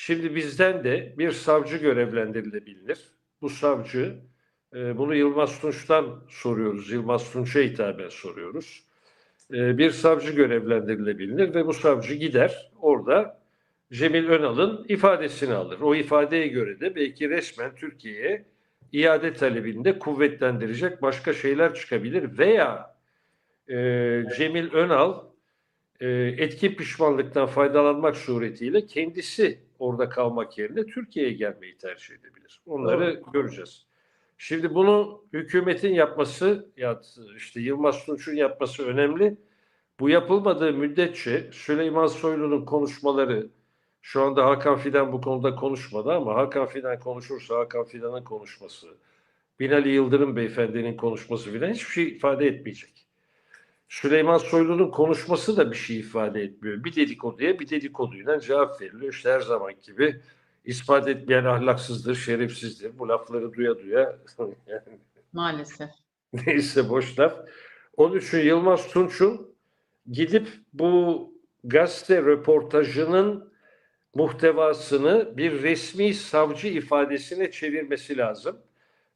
Şimdi bizden de bir savcı görevlendirilebilir. Bu savcı, e, bunu Yılmaz Tunç'tan soruyoruz. Yılmaz Tunç'a hitaben soruyoruz. E, bir savcı görevlendirilebilir ve bu savcı gider orada Cemil Önal'ın ifadesini alır. O ifadeye göre de belki resmen Türkiye'ye iade talebinde kuvvetlendirecek başka şeyler çıkabilir veya e, Cemil Önal e, etki pişmanlıktan faydalanmak suretiyle kendisi orada kalmak yerine Türkiye'ye gelmeyi tercih edebilir. Onları göreceğiz. Şimdi bunu hükümetin yapması ya işte Yılmaz Tunç'un yapması önemli. Bu yapılmadığı müddetçe Süleyman Soylu'nun konuşmaları şu anda Hakan Fidan bu konuda konuşmadı ama Hakan Fidan konuşursa Hakan Fidan'ın konuşması, Binali Yıldırım beyefendinin konuşması filan hiçbir şey ifade etmeyecek. Süleyman Soylu'nun konuşması da bir şey ifade etmiyor. Bir dedikoduya bir dedikoduyla cevap veriliyor. İşte her zaman gibi ispat etmeyen ahlaksızdır, şerefsizdir. Bu lafları duya duya yani Maalesef. neyse boş laf. Onun için Yılmaz Tunç'un gidip bu gazete röportajının muhtevasını bir resmi savcı ifadesine çevirmesi lazım.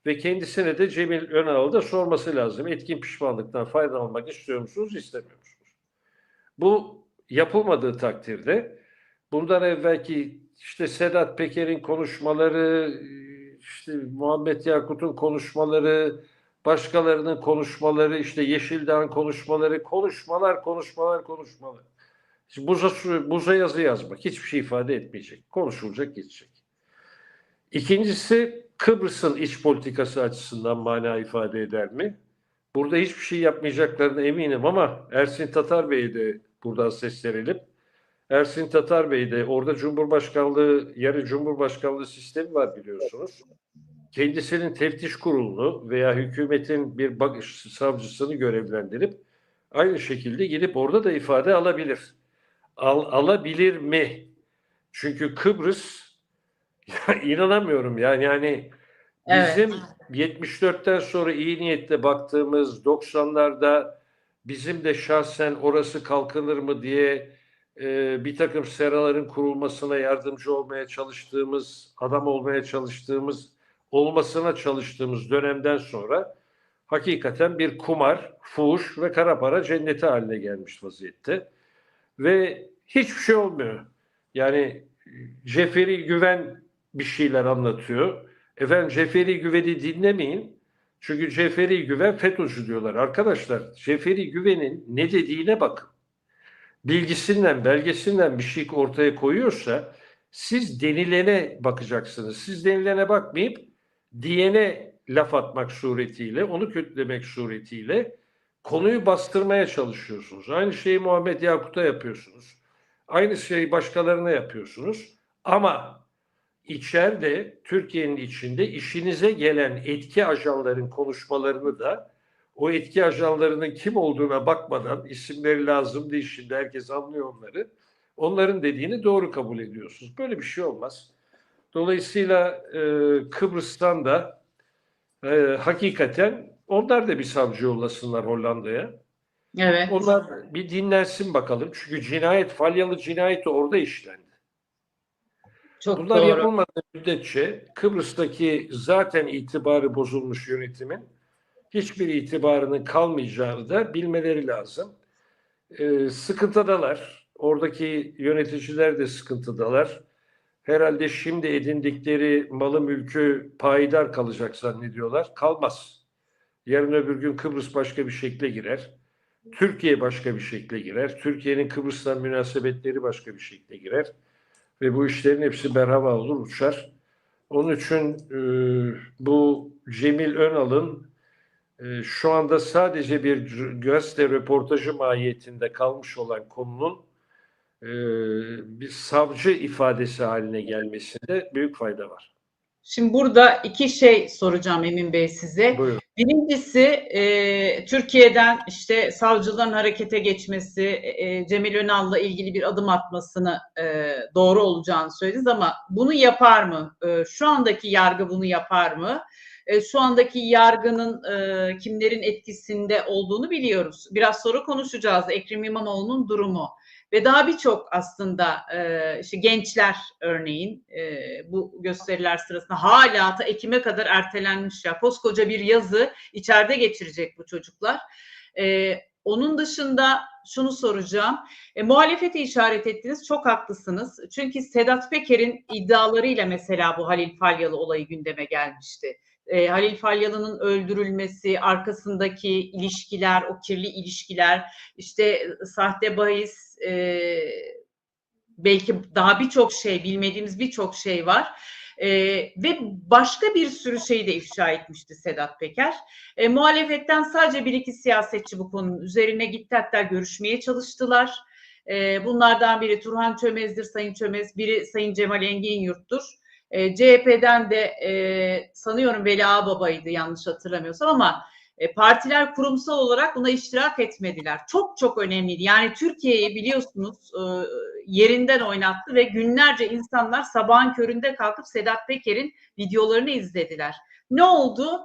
Ve kendisine de Cemil Önal'ı da sorması lazım. Etkin pişmanlıktan faydalanmak istiyor musunuz, istemiyor musunuz? Bu yapılmadığı takdirde bundan evvelki işte Sedat Peker'in konuşmaları, işte Muhammed Yakut'un konuşmaları, başkalarının konuşmaları, işte Yeşildağ'ın konuşmaları, konuşmalar, konuşmalar, konuşmalar. Şimdi buza, buza yazı yazmak hiçbir şey ifade etmeyecek. Konuşulacak, geçecek. İkincisi Kıbrıs'ın iç politikası açısından mana ifade eder mi? Burada hiçbir şey yapmayacaklarına eminim ama Ersin Tatar Bey'i de buradan seslenelim. Ersin Tatar Bey de orada Cumhurbaşkanlığı, yarı Cumhurbaşkanlığı sistemi var biliyorsunuz. Kendisinin teftiş kurulunu veya hükümetin bir bakış savcısını görevlendirip aynı şekilde gidip orada da ifade alabilir. Al, alabilir mi? Çünkü Kıbrıs ya inanamıyorum yani yani Evet. bizim 74'ten sonra iyi niyetle baktığımız 90'larda bizim de şahsen orası kalkınır mı diye e, bir takım seraların kurulmasına yardımcı olmaya çalıştığımız, adam olmaya çalıştığımız, olmasına çalıştığımız dönemden sonra hakikaten bir kumar, fuhuş ve kara para cenneti haline gelmiş vaziyette. Ve hiçbir şey olmuyor. Yani Ceferi Güven bir şeyler anlatıyor. Efendim Ceferi Güven'i dinlemeyin. Çünkü Ceferi Güven FETÖ'cü diyorlar. Arkadaşlar Ceferi Güven'in ne dediğine bakın. Bilgisinden, belgesinden bir şey ortaya koyuyorsa siz denilene bakacaksınız. Siz denilene bakmayıp diyene laf atmak suretiyle, onu kötülemek suretiyle konuyu bastırmaya çalışıyorsunuz. Aynı şeyi Muhammed Yakut'a yapıyorsunuz. Aynı şeyi başkalarına yapıyorsunuz. Ama içeride, Türkiye'nin içinde işinize gelen etki ajanların konuşmalarını da o etki ajanlarının kim olduğuna bakmadan isimleri lazım değil şimdi herkes anlıyor onları. Onların dediğini doğru kabul ediyorsunuz. Böyle bir şey olmaz. Dolayısıyla e, Kıbrıs'tan da e, hakikaten onlar da bir savcı yollasınlar Hollanda'ya. Evet. Onlar bir dinlensin bakalım. Çünkü cinayet, Falyalı cinayeti orada işlendi. Çok Bunlar doğru. yapılmadığı müddetçe Kıbrıs'taki zaten itibarı bozulmuş yönetimin hiçbir itibarının kalmayacağını da bilmeleri lazım. Ee, sıkıntıdalar. Oradaki yöneticiler de sıkıntıdalar. Herhalde şimdi edindikleri malı mülkü payidar kalacak zannediyorlar. Kalmaz. Yarın öbür gün Kıbrıs başka bir şekle girer. Türkiye başka bir şekle girer. Türkiye'nin Kıbrıs'tan münasebetleri başka bir şekle girer. Ve bu işlerin hepsi berhava olur, uçar. Onun için e, bu Cemil Önal'ın e, şu anda sadece bir gazete röportajı mahiyetinde kalmış olan konunun e, bir savcı ifadesi haline gelmesinde büyük fayda var. Şimdi burada iki şey soracağım Emin Bey size. Buyurun. Birincisi e, Türkiye'den işte savcıların harekete geçmesi, e, Cemil Önal'la ilgili bir adım atmasını e, doğru olacağını söylediniz ama bunu yapar mı? E, şu andaki yargı bunu yapar mı? E, şu andaki yargının e, kimlerin etkisinde olduğunu biliyoruz. Biraz sonra konuşacağız Ekrem İmamoğlu'nun durumu. Ve daha birçok aslında e, işte gençler örneğin e, bu gösteriler sırasında hala ta Ekim'e kadar ertelenmiş ya koskoca bir yazı içeride geçirecek bu çocuklar. E, onun dışında şunu soracağım. E, muhalefeti işaret ettiniz. Çok haklısınız. Çünkü Sedat Peker'in iddialarıyla mesela bu Halil Falyalı olayı gündeme gelmişti. E, Halil Falyalı'nın öldürülmesi, arkasındaki ilişkiler, o kirli ilişkiler, işte sahte bahis, e, belki daha birçok şey, bilmediğimiz birçok şey var. E, ve başka bir sürü şeyi de ifşa etmişti Sedat Peker. E, muhalefetten sadece bir iki siyasetçi bu konunun üzerine gitti hatta görüşmeye çalıştılar. E, bunlardan biri Turhan Çömez'dir, Sayın Çömez, biri Sayın Cemal Engin Yurt'tur. E, CHP'den de e, sanıyorum Veli Ağbaba'ydı yanlış hatırlamıyorsam ama e, partiler kurumsal olarak buna iştirak etmediler. Çok çok önemliydi. Yani Türkiye'yi biliyorsunuz e, yerinden oynattı ve günlerce insanlar sabahın köründe kalkıp Sedat Peker'in videolarını izlediler. Ne oldu?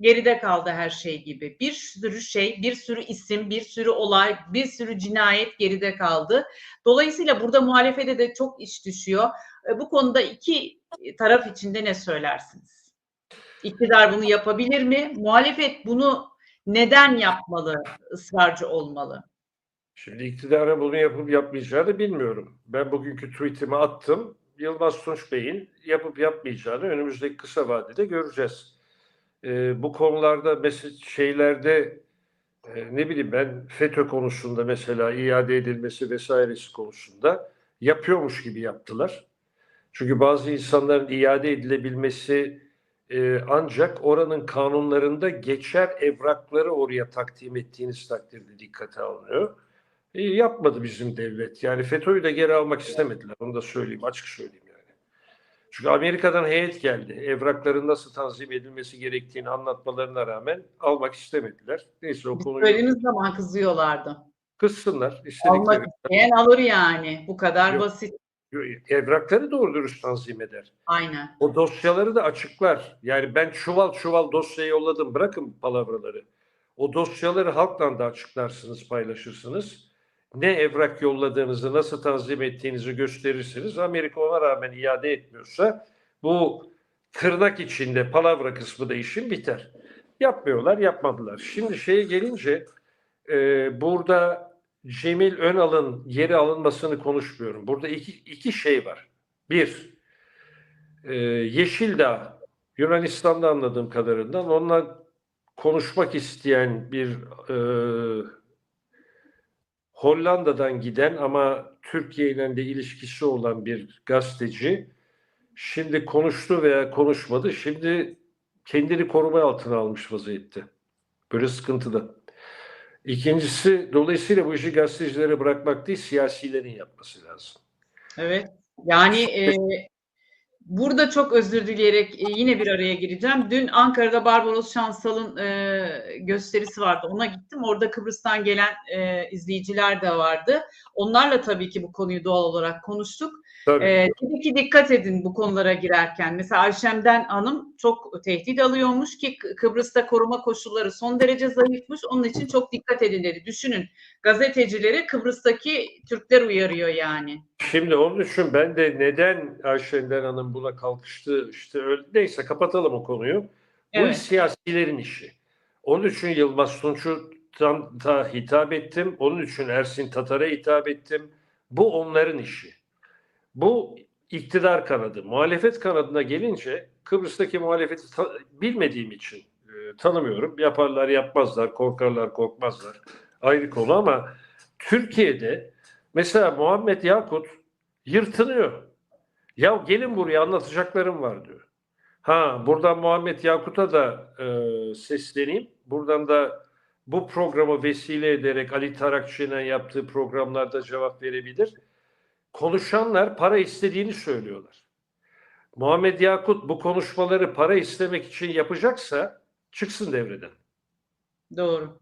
Geride kaldı her şey gibi. Bir sürü şey, bir sürü isim, bir sürü olay, bir sürü cinayet geride kaldı. Dolayısıyla burada muhalefete de çok iş düşüyor. E, bu konuda iki taraf içinde ne söylersiniz? İktidar bunu yapabilir mi? Muhalefet bunu neden yapmalı, ısrarcı olmalı? Şimdi iktidara bunu yapıp yapmayacağını bilmiyorum. Ben bugünkü tweetimi attım. Yılmaz Tunç Bey'in yapıp yapmayacağını önümüzdeki kısa vadede göreceğiz. Ee, bu konularda mesela şeylerde e, ne bileyim ben FETÖ konusunda mesela iade edilmesi vesairesi konusunda yapıyormuş gibi yaptılar. Çünkü bazı insanların iade edilebilmesi e, ancak oranın kanunlarında geçer evrakları oraya takdim ettiğiniz takdirde dikkate alınıyor. E, yapmadı bizim devlet. Yani FETÖ'yü de geri almak istemediler. Onu da söyleyeyim, açık söyleyeyim yani. Çünkü Amerika'dan heyet geldi. Evrakların nasıl tanzim edilmesi gerektiğini anlatmalarına rağmen almak istemediler. Neyse o konuyu Söylediğiniz zaman kızıyorlardı. kızsınlar. Almak isteyen alır yani. Bu kadar Yok. basit. Evrakları doğru dürüst tanzim eder. Aynen. O dosyaları da açıklar. Yani ben çuval çuval dosya yolladım. Bırakın palavraları. O dosyaları halkla da açıklarsınız, paylaşırsınız. Ne evrak yolladığınızı, nasıl tanzim ettiğinizi gösterirsiniz. Amerika ona rağmen iade etmiyorsa bu tırnak içinde palavra kısmı da işin biter. Yapmıyorlar, yapmadılar. Şimdi şeye gelince e, burada Cemil Önal'ın yeri alınmasını konuşmuyorum. Burada iki, iki şey var. Bir, e, Yeşildağ, Yunanistan'da anladığım kadarıyla onunla konuşmak isteyen bir e, Hollanda'dan giden ama Türkiye ile de ilişkisi olan bir gazeteci şimdi konuştu veya konuşmadı. Şimdi kendini koruma altına almış vaziyette. Böyle sıkıntıda. İkincisi dolayısıyla bu işi gazetecilere bırakmak değil siyasilerin yapması lazım. Evet. Yani e, burada çok özür dileyerek e, yine bir araya gireceğim. Dün Ankara'da Barbaros Şansal'ın e, gösterisi vardı. Ona gittim. Orada Kıbrıs'tan gelen e, izleyiciler de vardı. Onlarla tabii ki bu konuyu doğal olarak konuştuk. Tabii. Ee, tabii ki dikkat edin bu konulara girerken. Mesela Ayşem'den Hanım çok tehdit alıyormuş ki Kı- Kıbrıs'ta koruma koşulları son derece zayıfmış. Onun için çok dikkat edin dedi. Düşünün gazetecileri Kıbrıs'taki Türkler uyarıyor yani. Şimdi onun için ben de neden Ayşenden Hanım buna kalkıştı işte öyle neyse kapatalım o konuyu. Bu Evet. iş siyasilerin işi. Onun için Yılmaz Tunç'u tam da hitap ettim. Onun için Ersin Tatar'a hitap ettim. Bu onların işi. Bu iktidar kanadı. Muhalefet kanadına gelince Kıbrıs'taki muhalefeti bilmediğim için e, tanımıyorum. Yaparlar yapmazlar, korkarlar korkmazlar. Ayrı konu ama Türkiye'de mesela Muhammed Yakut yırtınıyor. Ya gelin buraya anlatacaklarım var diyor. Ha buradan Muhammed Yakut'a da e, sesleneyim. Buradan da bu programı vesile ederek Ali Tarakçı'nın yaptığı programlarda cevap verebilir. Konuşanlar para istediğini söylüyorlar. Muhammed Yakut bu konuşmaları para istemek için yapacaksa çıksın devreden. Doğru.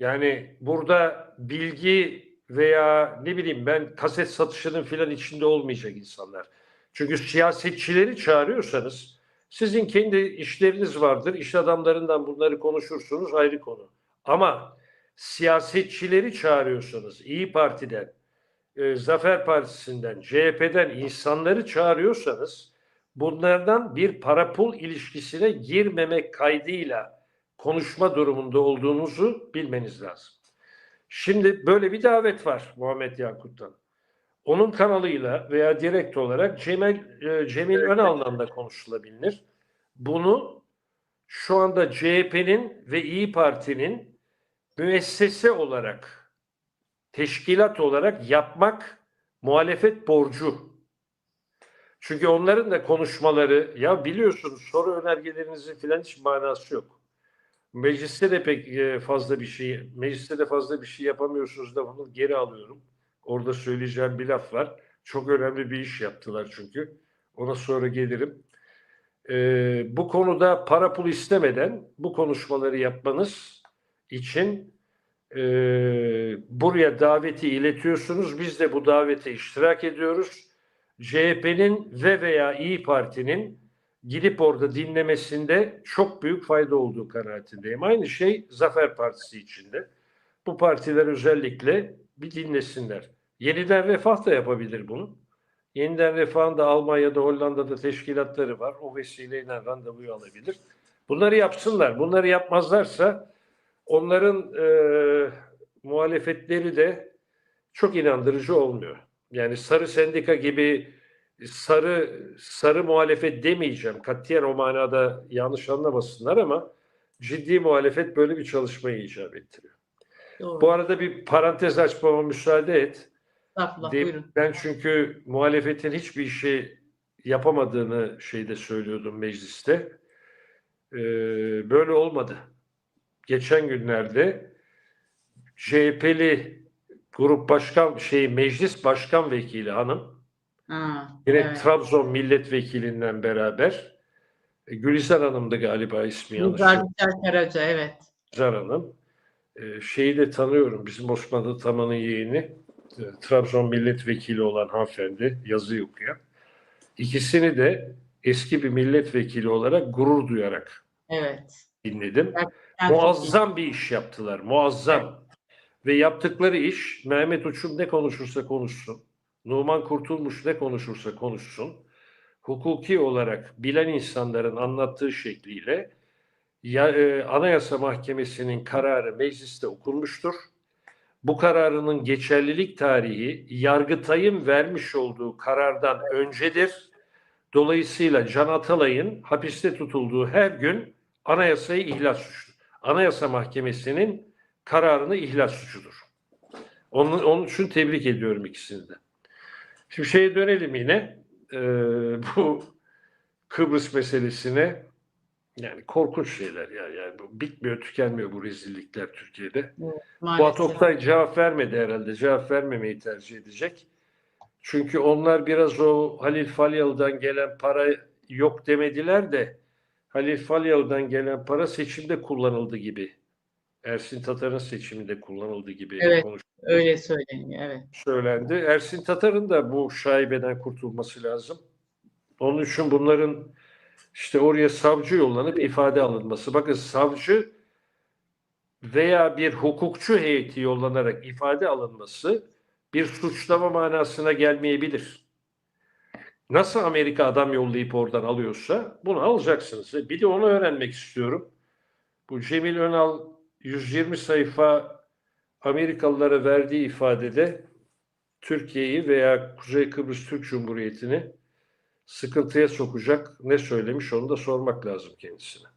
Yani burada bilgi veya ne bileyim ben kaset satışının filan içinde olmayacak insanlar. Çünkü siyasetçileri çağırıyorsanız sizin kendi işleriniz vardır. İş adamlarından bunları konuşursunuz ayrı konu. Ama siyasetçileri çağırıyorsanız İyi Parti'den, e, Zafer Partisi'nden, CHP'den insanları çağırıyorsanız bunlardan bir para pul ilişkisine girmemek kaydıyla konuşma durumunda olduğunuzu bilmeniz lazım. Şimdi böyle bir davet var Muhammed Yakut'tan. Onun kanalıyla veya direkt olarak Cemil, e, Cemil Önal'la da konuşulabilir. Bunu şu anda CHP'nin ve İyi Parti'nin müessese olarak, teşkilat olarak yapmak muhalefet borcu. Çünkü onların da konuşmaları, ya biliyorsunuz soru önergelerinizin filan hiç manası yok. Mecliste de pek e, fazla bir şey, mecliste de fazla bir şey yapamıyorsunuz da bunu geri alıyorum. Orada söyleyeceğim bir laf var. Çok önemli bir iş yaptılar çünkü. Ona sonra gelirim. Ee, bu konuda para pul istemeden bu konuşmaları yapmanız için e, buraya daveti iletiyorsunuz. Biz de bu davete iştirak ediyoruz. CHP'nin ve veya İyi Parti'nin gidip orada dinlemesinde çok büyük fayda olduğu kanaatindeyim. Aynı şey Zafer Partisi içinde. Bu partiler özellikle bir dinlesinler. Yeniden Refah da yapabilir bunu. Yeniden Refah'ın da Almanya'da, Hollanda'da teşkilatları var. O vesileyle randevuyu alabilir. Bunları yapsınlar. Bunları yapmazlarsa onların e, muhalefetleri de çok inandırıcı olmuyor. Yani sarı sendika gibi sarı sarı muhalefet demeyeceğim. Katiyen o manada yanlış anlamasınlar ama ciddi muhalefet böyle bir çalışmayı icap ettiriyor. Doğru. Bu arada bir parantez açmama müsaade et. Estağfurullah, buyurun. Ben çünkü muhalefetin hiçbir şey yapamadığını şeyde söylüyordum mecliste. Ee, böyle olmadı. Geçen günlerde CHP'li grup başkan şey meclis başkan vekili hanım Ha, yine evet. Trabzon milletvekilinden beraber e, Gülizar Hanım'dı galiba ismi yanlış. Yücel Karaca, evet. Gülizar Hanım. Ee, şeyi de tanıyorum. Bizim Osman Ataman'ın yeğeni. e, Trabzon milletvekili olan hanımefendi. Yazı okuyan. İkisini de eski bir milletvekili olarak gurur duyarak Evet. Dinledim. Çok iyi. Muazzam bir iş yaptılar. Muazzam. Ve yaptıkları iş Mehmet Uçum ne konuşursa konuşsun. Numan Kurtulmuş ne konuşursa konuşsun. Hukuki olarak bilen insanların anlattığı şekliyle ya, e, Anayasa Mahkemesi'nin kararı mecliste okunmuştur. Bu kararının geçerlilik tarihi Yargıtay'ın vermiş olduğu karardan öncedir. Dolayısıyla Can Atalay'ın hapiste tutulduğu her gün anayasayı ihlal suçudur. Anayasa Mahkemesi'nin kararını ihlal suçudur. Onun, onun için tebrik ediyorum ikisini de. Şimdi şeye dönelim yine. Ee, bu Kıbrıs meselesine yani korkunç şeyler ya. Yani bu bitmiyor, tükenmiyor bu rezillikler Türkiye'de. Maalesef. Fuat Oktay cevap vermedi herhalde. Cevap vermemeyi tercih edecek. Çünkü onlar biraz o Halil Falyalı'dan gelen para yok demediler de Halil Falyalı'dan gelen para seçimde kullanıldı gibi. Ersin Tatar'ın seçiminde kullanıldı gibi Evet. konuş- Öyle söyleniyor, evet. söylendi. Ersin Tatar'ın da bu şaibeden kurtulması lazım. Onun için bunların işte oraya savcı yollanıp ifade alınması. Bakın savcı veya bir hukukçu heyeti yollanarak ifade alınması bir suçlama manasına gelmeyebilir. Nasıl Amerika adam yollayıp oradan alıyorsa bunu alacaksınız. Bir de onu öğrenmek istiyorum. Bu Cemil Önal 120 sayfa Amerikalılara verdiği ifadede Türkiye'yi veya Kuzey Kıbrıs Türk Cumhuriyeti'ni sıkıntıya sokacak ne söylemiş onu da sormak lazım kendisine.